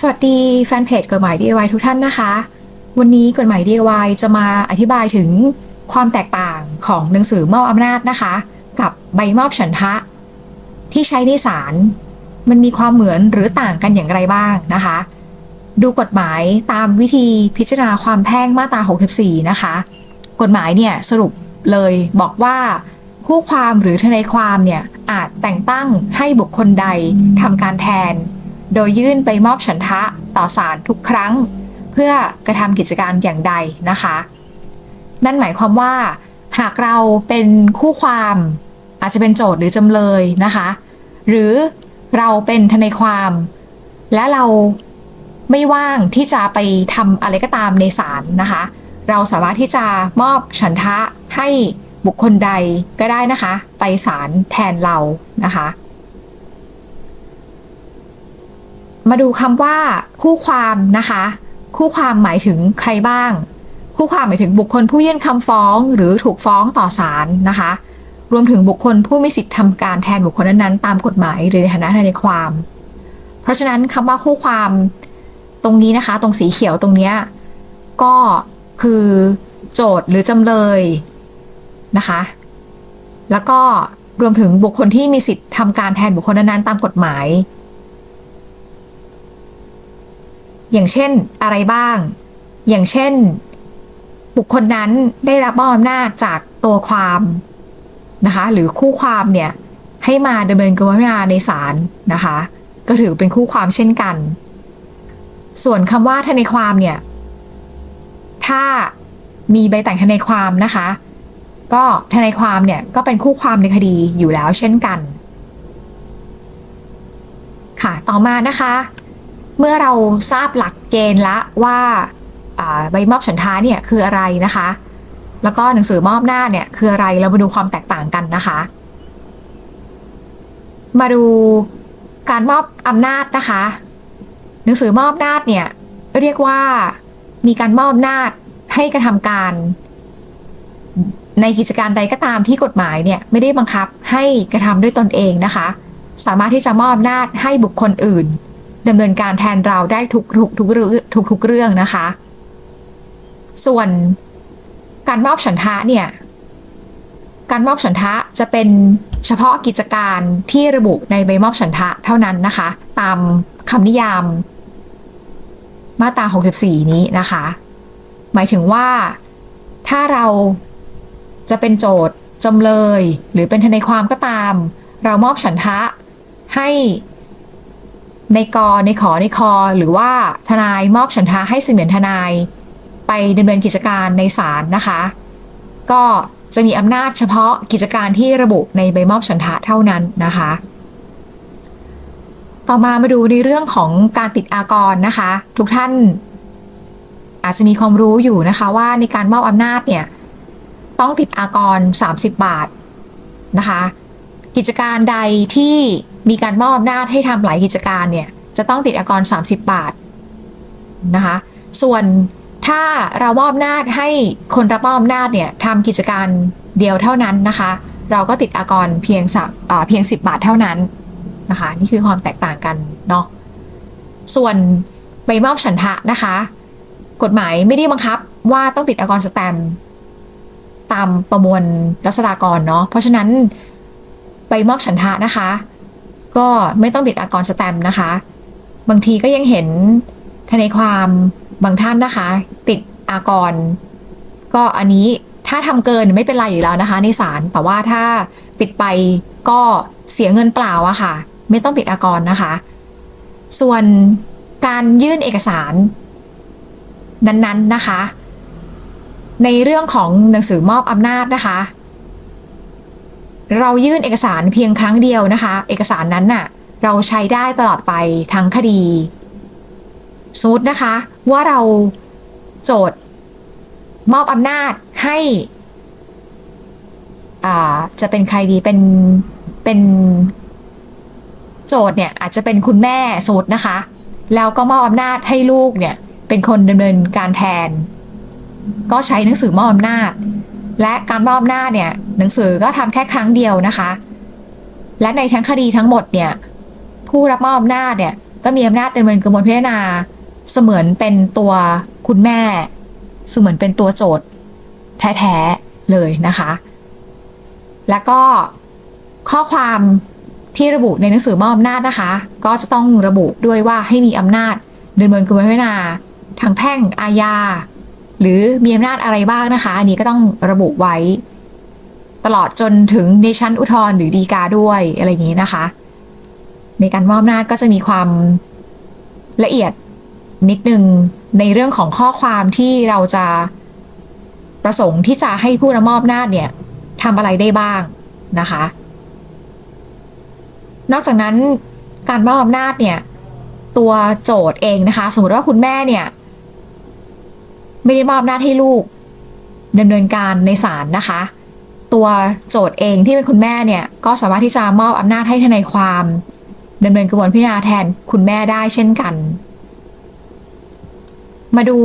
สวัสดีแฟนเพจกฎหมาย DIY ทุกท่านนะคะ วันนี้กฎหมาย DIY จะมาอธิบายถึงความแตกต่างของหนังสือมอบอำนาจนะคะ กับใบมอบฉันทะ ที่ใช้ในศาลมันมีความเหมือนหรือต่างกันอย่างไรบ้างนะคะ ดูกฎหมายตามวิธีพิจารณาความแพ่งมาตรา 64 นะคะ กฎหมายเนี่ยสรุปเลยบอกว่าคู่ความหรือทนายความเนี่ยอาจแต่งตั้งให้บุคคลใดทำการแทน โดยยื่นไปมอบฉันทะต่อศาลทุกครั้ง เพื่อกระทำกิจการอย่างใดนะคะ นั่นหมายความว่า หากเราเป็นคู่ความอาจจะเป็นโจทย์หรือจำเลยนะคะ หรือเราเป็นทนายความ และเราไม่ว่างที่จะไปทำอะไรก็ตามในศาลนะคะ เราสามารถที่จะมอบฉันทะให้บุคคลใดก็ได้นะคะ ไปศาลแทนเรานะคะ มาดูคำว่าคู่ความนะคะ คู่ความหมายถึงใครบ้าง คู่ความหมายถึงบุคคลผู้ยื่นคำฟ้อง หรือถูกฟ้องต่อศาลนะคะ รวมถึงบุคคลผู้มีสิทธิ์ทำการแทนบุคคลนั้นๆตามกฎหมายหรือในฐานะทนายความ เพราะฉะนั้นคำว่าคู่ความตรงนี้นะคะ ตรงสีเขียวตรงเนี้ยก็คือโจทย์หรือจำเลยนะคะ แล้วก็รวมถึงบุคคลที่มีสิทธิ์ทำการแทนบุคคลนั้นๆตามกฎหมาย อย่างเช่นอะไรบ้าง อย่างเช่น บุคคลนั้นได้รับมอบอำนาจจากตัวความนะคะ หรือคู่ความเนี่ยให้มาดำเนินกระบวนการในศาลนะคะ ก็ถือเป็นคู่ความเช่นกัน ส่วนคำว่าทนายความเนี่ย ถ้ามีใบแต่งทนายความนะคะ ก็ทนายความเนี่ยก็เป็นคู่ความในคดีอยู่แล้วเช่นกัน ค่ะ ต่อมานะคะ เมื่อเราทราบหลักเกณฑ์ละว่าใบมอบฉันทาเนี่ยคืออะไรนะคะ แล้วก็หนังสือมอบหน้าเนี่ยคืออะไรเรามาดูความแตกต่างกันนะคะ มาดูการมอบอำนาจนะคะ หนังสือมอบอำนาจเนี่ยเรียกว่ามีการมอบอำนาจให้กระทำการในกิจการใดก็ตามที่กฎหมายเนี่ยไม่ได้บังคับให้กระทำด้วยตนเองนะคะ สามารถที่จะมอบอำนาจให้บุคคลอื่น ดำเนินการแทนเราได้ทุกทุกทุกเรื่องทุกทุกเรื่องนะคะ ส่วนการมอบฉันทะเนี่ยการมอบฉันทะจะเป็นเฉพาะกิจการที่ระบุในใบมอบฉันทะเท่านั้นนะคะ ตามคำนิยามมาตรา 64 นี้นะคะ หมายถึงว่าถ้าเราจะเป็นโจทย์จำเลย หรือเป็นทนายความก็ตาม เรามอบฉันทะให้ ในกอในขอในคอ หรือว่าทนายมอบฉันทะให้เสมียนทนาย ไปดำเนินกิจการในศาลนะคะ ก็จะมีอำนาจเฉพาะกิจการที่ระบุในใบมอบฉันทะเท่านั้นนะคะ ต่อมามาดูในเรื่องของการติดอากรนะคะ ทุกท่าน อาจจะมีความรู้อยู่นะคะว่าในการมอบอำนาจเนี่ย ต้องติดอากร 30 บาทนะคะ กิจการใดที่ มีการมอบอำนาจให้ทำหลายกิจการเนี่ยจะต้องติดอากร 30 บาทนะคะส่วนถ้าเรามอบอำนาจให้คนรับมอบอำนาจเนี่ยทำกิจการเดียวเท่านั้นนะคะ เราก็ติดอากรเพียงสักเพียง 10 บาทเท่านั้นนะคะนี่คือความแตกต่างกันเนาะส่วนใบมอบฉันทะนะคะ กฎหมายไม่ได้บังคับว่าต้องติดอากรสแตมตามประมวลรัษฎากรเนาะเพราะฉะนั้นใบมอบฉันทะนะคะ ก็ไม่ต้องติดอากรสแตมนะคะ บางทีก็ยังเห็นทนายความบางท่านนะคะ ติดอากร ก็อันนี้ถ้าทำเกินไม่เป็นไรอยู่แล้วนะคะ ในศาลแต่ว่าถ้าติดไปก็เสียเงินเปล่าอะค่ะ ไม่ต้องติดอากรนะคะ ส่วนการยื่นเอกสาร นั้นๆนะคะ ในเรื่องของหนังสือมอบอำนาจนะคะ เรายื่นเอกสารเพียงครั้งเดียวนะคะ เอกสารนั้นน่ะ เราใช้ได้ตลอดไปทั้งคดีสมมตินะคะ ว่าเราโจทย์มอบอำนาจให้อ่าจะเป็นใครดีเป็นเป็นโจทย์เนี่ยอาจจะเป็นคุณแม่สมมตินะคะ แล้วก็มอบอำนาจให้ลูกเนี่ย เป็นคนดำเนินการแทน ก็ใช้หนังสือมอบอำนาจ และการมอบอำนาเนี่ยหนังสือก็ทำแค่ครั้งเดียวนะคะ และในทั้งคดีทั้งหมดเนี่ยผู้รับมอบอำนาเนี่ยก็มีอำนาจดำเนินกระบวนพิจารณาเสมือนเป็นตัวคุณแม่ เสมือนเป็นตัวโจทย์แท้ๆเลยนะคะ แล้วก็ข้อความที่ระบุในหนังสือมอบอำนาจนะคะ ก็จะต้องระบุด้วยว่าให้มีอำนาจดำเนินกระบวนพิจารณาทางแพ่งอาญา หรือมีอำนาจอะไรบ้างนะคะ อันนี้ก็ต้องระบุไว้ ตลอดจนถึงในชั้นอุทธรณ์หรือฎีกาด้วยอะไรอย่างนี้นะคะ ในการมอบอำนาจก็จะมีความละเอียดนิดนึงในเรื่องของข้อความที่เราจะประสงค์ที่จะให้ผู้รับมอบอำนาจเนี่ยทำอะไรได้บ้างนะคะ นอกจากนั้นการมอบอำนาจเนี่ย ตัวโจทย์เองนะคะ สมมติว่าคุณแม่เนี่ย ไม่ได้มอบอำนาจให้ลูกดำเนินการในศาลนะคะ ตัวโจทย์เองที่เป็นคุณแม่เนี่ยก็สามารถที่จะมอบอำนาจให้ทนายความดำเนินกระบวนพิจารณาแทนคุณแม่ได้เช่นกัน มาดู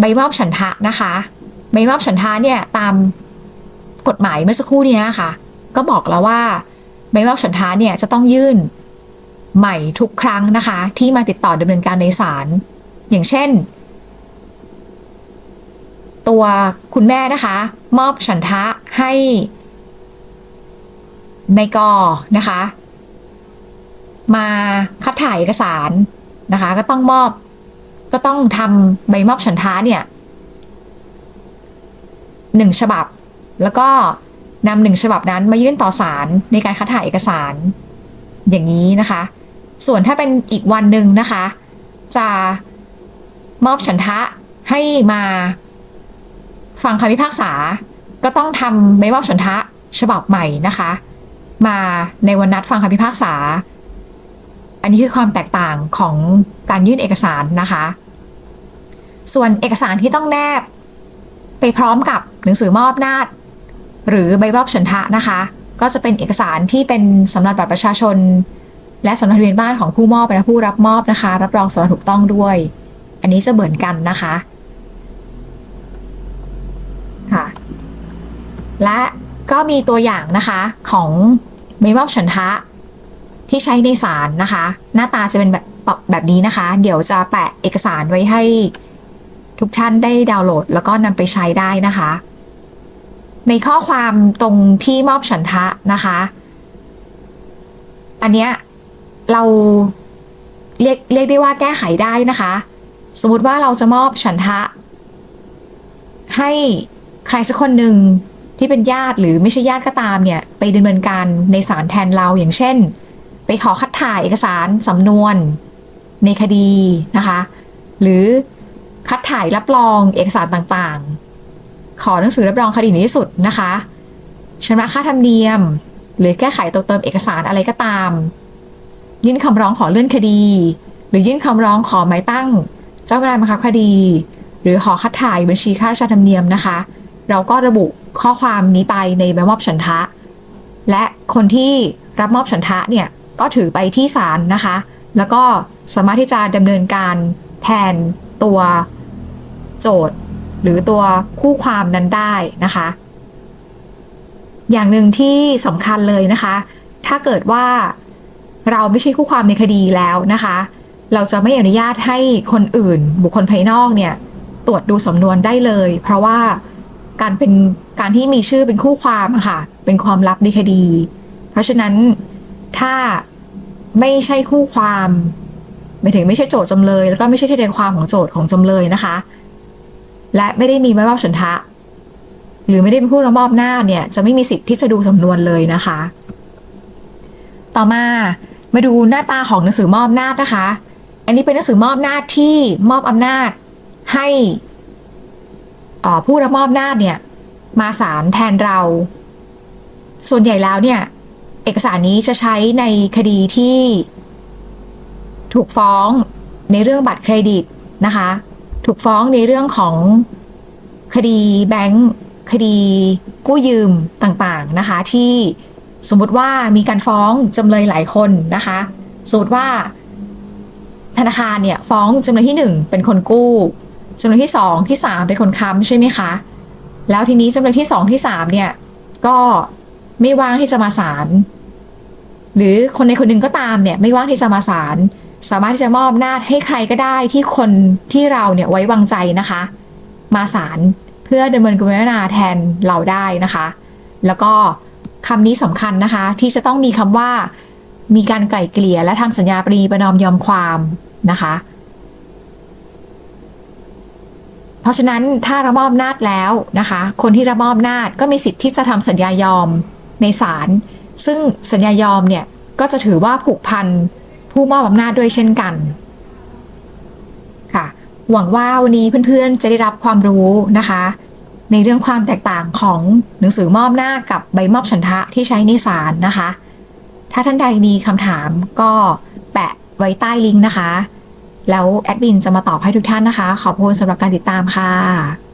ใบมอบฉันทะนะคะ ใบมอบฉันทะเนี่ยตามกฎหมายเมื่อสักครู่เนี้ยค่ะ ก็บอกแล้วว่าใบมอบฉันทะเนี่ยจะต้องยื่นใหม่ทุกครั้งนะคะ ที่มาติดต่อดำเนินการในศาลอย่างเช่น ตัวคุณแม่นะคะ มอบฉันทะให้ในกอนะคะ มาคัดถ่ายเอกสารนะคะ ก็ต้องมอบก็ต้องทำใบมอบฉันทะเนี่ยหนึ่งฉบับ แล้วก็นำหนึ่งฉบับนั้นมายื่นต่อศาลในการคัดถ่ายเอกสาร อย่างนี้นะคะ ส่วนถ้าเป็นอีกวันหนึ่งนะคะ จะมอบฉันทะให้มา ฟังคำพิพากษา ก็ต้องทำใบมอบฉันทะฉบับใหม่นะคะ มาในวันนัดฟังคำพิพากษา อันนี้คือความแตกต่างของการยื่นเอกสารนะคะ ส่วนเอกสารที่ต้องแนบ ไปพร้อมกับหนังสือมอบนาจหรือใบมอบฉันทะนะคะ ก็จะเป็นเอกสารที่เป็นสำเนาบัตรประชาชน และสำเนาทะเบียนบ้านของผู้มอบและผู้รับมอบนะคะ รับรองสำเนาถูกต้องด้วย อันนี้จะเหมือนกันนะคะ และก็มีตัวอย่างนะคะของใบมอบฉันทะที่ใช้ในศาลนะคะ หน้าตาจะเป็นแบบแบบนี้นะคะ เดี๋ยวจะแปะเอกสารไว้ให้ทุกท่านได้ดาวน์โหลด แล้วก็นำไปใช้ได้นะคะ ในข้อความตรงที่มอบฉันทะนะคะ อันเนี้ยเราเรียกเรียกได้ว่าแก้ไขได้นะคะ สมมติว่าเราจะมอบฉันทะ ให้ใครสักคนหนึ่ง ที่เป็นญาติหรือไม่ใช่ญาติก็ตามเนี่ย ไปดำเนินการในศาลแทนเราอย่างเช่น ไปขอคัดถ่ายเอกสารสำนวนในคดีนะคะ หรือคัดถ่ายรับรองเอกสารต่างๆ ขอหนังสือรับรองคดีในที่สุดนะคะชำระค่าธรรมเนียม หรือแก้ไขตัวเติมเอกสารอะไรก็ตาม ยื่นคำร้องขอเลื่อนคดี หรือยื่นคำร้องขอหมายตั้ง เจ้าพนักงานบังคับคดี หรือขอคัดถ่ายบัญชีค่าราชธรรมเนียมนะคะ เราก็ระบุ ข้อความนี้ไปในใบมอบฉันทะ และคนที่รับมอบฉันทะเนี่ยก็ถือไปที่ศาลนะคะ แล้วก็สามารถที่จะดำเนินการแทนตัวโจทย์ หรือตัวคู่ความนั้นได้นะคะ อย่างหนึ่งที่สำคัญเลยนะคะ ถ้าเกิดว่าเราไม่ใช่คู่ความในคดีแล้วนะคะ เราจะไม่อนุญาตให้คนอื่นบุคคลภายนอกเนี่ยตรวจดูสำนวนได้เลย เพราะว่า การเป็นการที่มีชื่อเป็นคู่ความอะค่ะ เป็นความลับในคดี เพราะฉะนั้นถ้าไม่ใช่คู่ความไม่ถึงไม่ใช่โจทย์จำเลย แล้วก็ไม่ใช่ทนายความของโจทย์ของจำเลยนะคะ และไม่ได้มีใบมอบฉันทะ หรือไม่ได้เป็นผู้รับมอบหน้าเนี่ย จะไม่มีสิทธิ์ที่จะดูสำนวนเลยนะคะ ต่อมามาดูหน้าตาของหนังสือมอบอำนาจนะคะ อันนี้เป็นหนังสือมอบอำนาจที่มอบอำนาจให้ ผู้รับมอบอำนาเนี่ยมาศาลแทนเรา ส่วนใหญ่แล้วเนี่ยเอกสารนี้จะใช้ในคดีที่ถูกฟ้องในเรื่องบัตรเครดิตนะคะ ถูกฟ้องในเรื่องของคดีแบงค์คดีกู้ยืมต่างๆนะคะ ที่สมมติว่ามีการฟ้องจำเลยหลายคนนะคะสมมติว่าธนาคารเนี่ยฟ้องจำเลยที่หนึ่งเป็นคนกู้ จำเลยที่สองที่สามเป็นคนค้ำใช่ไหมคะ แล้วทีนี้จำเลยที่สองที่สามเนี่ย ก็ไม่ว่างที่จะมาศาลหรือคนในคนหนึ่งก็ตามเนี่ย ไม่ว่างที่จะมาศาลสามารถที่จะมอบอำนาจให้ใครก็ได้ที่คนที่เราเนี่ยไว้วางใจนะคะ มาศาลเพื่อดำเนินการพิจารณาแทนเราได้นะคะ แล้วก็คำนี้สำคัญนะคะ ที่จะต้องมีคำว่า มีการไกล่เกลี่ยและทำสัญญาปรีประนอมยอมความนะคะ เพราะฉะนั้นถ้ารับมอบนาจแล้วนะคะ คนที่รับมอบนาจก็มีสิทธิ์ที่จะทำสัญญายอมในศาลซึ่งสัญญายอมเนี่ยก็จะถือว่าผูกพันผู้มอบอำนาจด้วยเช่นกันค่ะ หวังว่าวันนี้เพื่อนๆจะได้รับความรู้นะคะ ในเรื่องความแตกต่างของหนังสือมอบอำนากับใบมอบฉันทะที่ใช้ในศาลนะคะ ถ้าท่านใดมีคำถามก็แปะไว้ใต้ลิงก์นะคะ แล้วแอดมินจะมาตอบให้ทุกท่านนะคะ ขอบคุณสำหรับการติดตามค่ะ